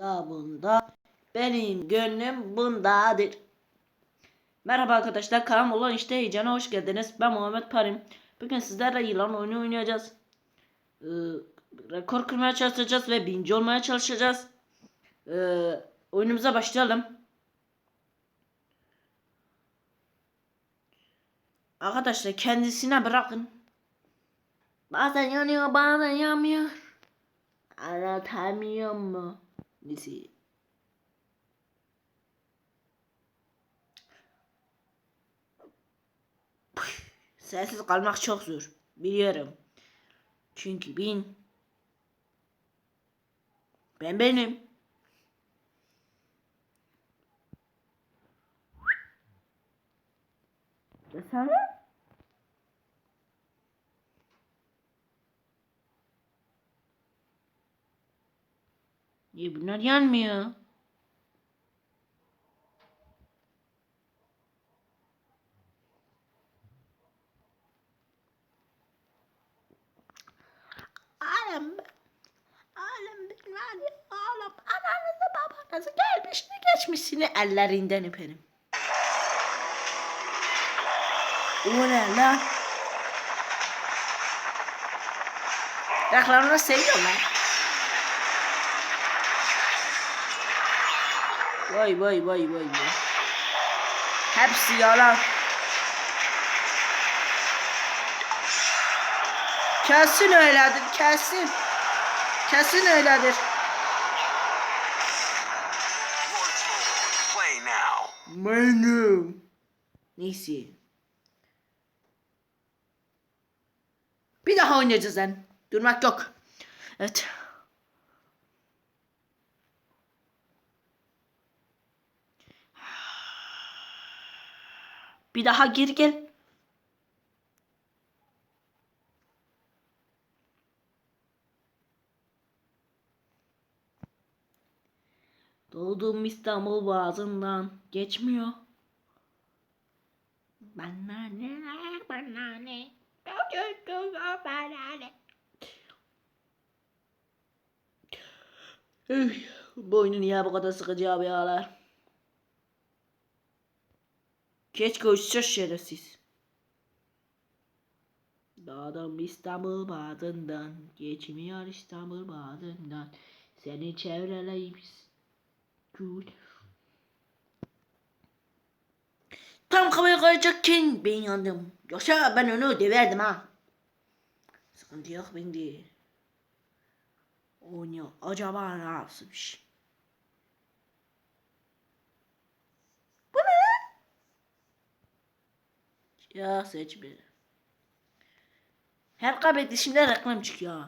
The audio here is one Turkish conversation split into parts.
da bunda. Benim gönlüm bundadır. Merhaba arkadaşlar kanal olan işte heyecana hoş geldiniz. Ben Muhammed Parim. Bugün sizlerle yılan oyunu oynayacağız. Ee, rekor kırmaya çalışacağız ve birinci olmaya çalışacağız. Ee, oyunumuza başlayalım. Arkadaşlar kendisine bırakın. Bazen yanıyor bazen yanmıyor. Anlatamıyor mu? Neyse. Sensiz kalmak çok zor. Biliyorum. Çünkü ben ben benim. Desene. Niye bunlar yanmıyor? Alem Alem bilmem Alem ananızı babanızı gelmişini geçmişini ellerinden öperim. O ne lan? Reklamını seviyorlar. Vay vay vay vay vay. Hepsi yalan. Kesin öyledir, kesin. Kesin öyledir. Benim. Neyse. Bir daha oynayacağız lan. Durmak yok. Evet. Bir daha geri gel. Doğduğum İstanbul boğazından geçmiyor. Bana ne, bana ne, bana ne. Üf, Bu oyunu niye bu kadar sıkıcı abi ağlar? Keşke uçsa şerefsiz. Doğdum İstanbul bağrından, geçmiyor İstanbul bağrından. Seni çevreleyiz. Gül. Tam kafaya kayacakken ben yandım. Yoksa ben onu döverdim ha. Sıkıntı yok bende. O ne? Acaba ne yapmış? Bu ne lan? Ya seç bir. Her kabet şimdi reklam çıkıyor.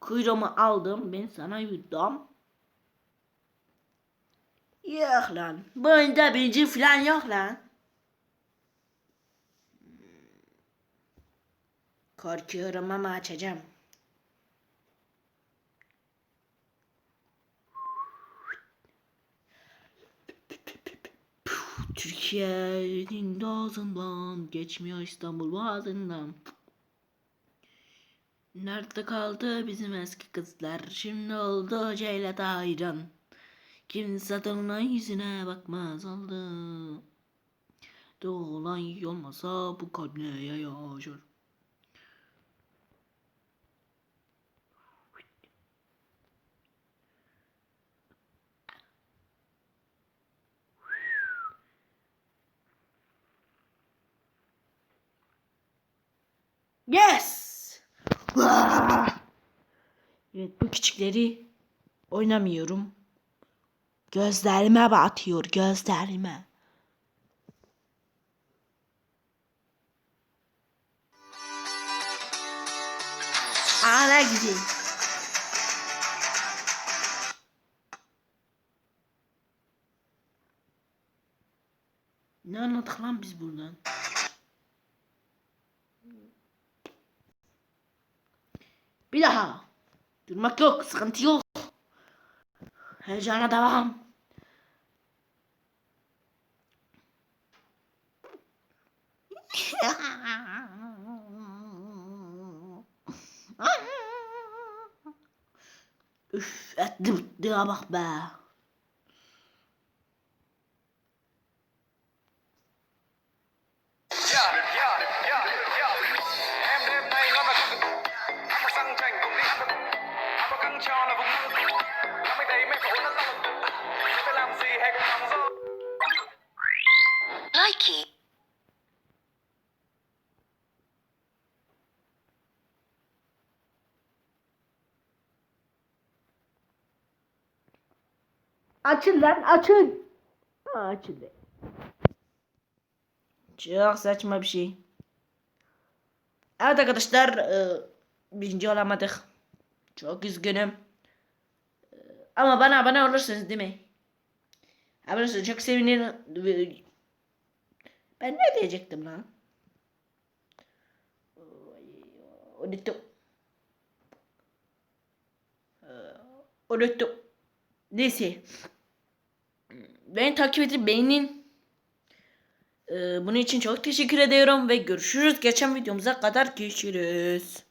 Kuyruğumu aldım ben sana yuttum. Yok lan. Bu oyunda birinci falan yok lan. Korkuyorum ama açacağım. Türkiye'nin doğasından geçmiyor İstanbul boğazından. Nerede kaldı bizim eski kızlar? Şimdi oldu Ceylat hayran. Kimse tadına yüzüne bakmaz oldu. Dolay olmasa bu kalp neye Yes! Evet bu küçükleri oynamıyorum. Gözlerime batıyor gözlerime. Aa ne güzel. Ne anladık lan biz buradan? Bir daha. Durmak yok. Sıkıntı yok. Heyecana devam. Üf ettim diye bak be. Açın lan açın. Açıldı. Çok saçma bir şey. Evet arkadaşlar e, birinci olamadık. Çok üzgünüm. E, Ama bana abone olursunuz değil mi? Abone olursanız çok sevinirim. Ben ne diyecektim lan? Unuttum. E, Unuttum. Neyse. Beni takip edip beğenin. Ee, bunun için çok teşekkür ediyorum ve görüşürüz. Geçen videomuza kadar görüşürüz.